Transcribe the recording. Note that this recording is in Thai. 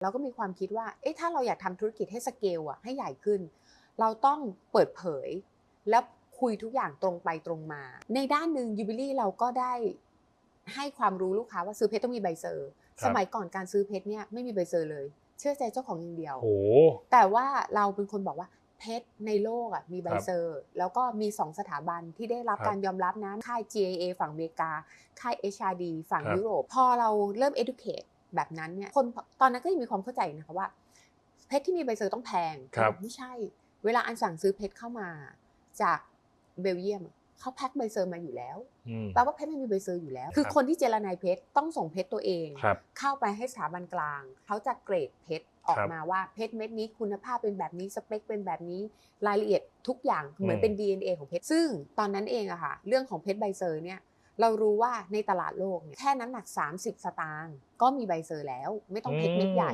เราก็มีความคิดว่า เอ๊ะ ถ้าเราอยากทำธุรกิจให้สเกลอะให้ใหญ่ขึ้น เราต้องเปิดเผย และคุยทุกอย่างตรงไปตรงมา ในด้านหนึ่งยูบิลี่เราก็ได้ให้ความรู้ลูกค้าว่าซื้อเพชรต้องมีใบเซอร์ครับสมัยก่อนการซื้อเพชรเนี่ยไม่มีใบเซอร์เลย เชื่อใจเจ้าของอย่างเดียวโอ้แต่ว่าเราเป็นคนบอกว่าเพชรในโลกอะมีใบครับเซอร์ แล้วก็มี 2 สถาบันที่ได้รับครับการยอมรับนะค่าย GAA ฝั่งอเมริกา ค่าย HRD ฝั่งครับยุโรป พอเราเริ่ม educate แบบนั้นเนี่ยคนตอนนั้นก็ยังมีความเข้าใจนะคะว่า เพชรที่มีใบเซอร์ต้องแพงครับไม่ใช่ เวลาอันสั่งซื้อเพชรเข้ามาจากเบลเยียมเขาแพ็คใบเซอร์มาอยู่แล้วอืมแปลว่าเพชรมันมีใบเซอร์อยู่แล้ว คือครับคนที่เจรนายเพชรต้องส่งเพชรตัวเองครับเข้าไปให้สถาบันกลาง เขาจะเกรดเพชรออกครับมาว่าเพชรเม็ดนี้คุณภาพเป็นแบบนี้สเปคเป็นแบบนี้รายละเอียดทุกอย่างเหมือนอืมเป็น DNA ของเพชรซึ่งตอนนั้นเองอะค่ะเรื่องของเพชรใบเซอร์เนี่ย เรารู้ว่าในตลาดโลกเนี่ยแค่น้ำหนัก 30 สตางค์ก็มีใบเซอร์แล้ว ไม่ต้องเพชรเม็ดใหญ่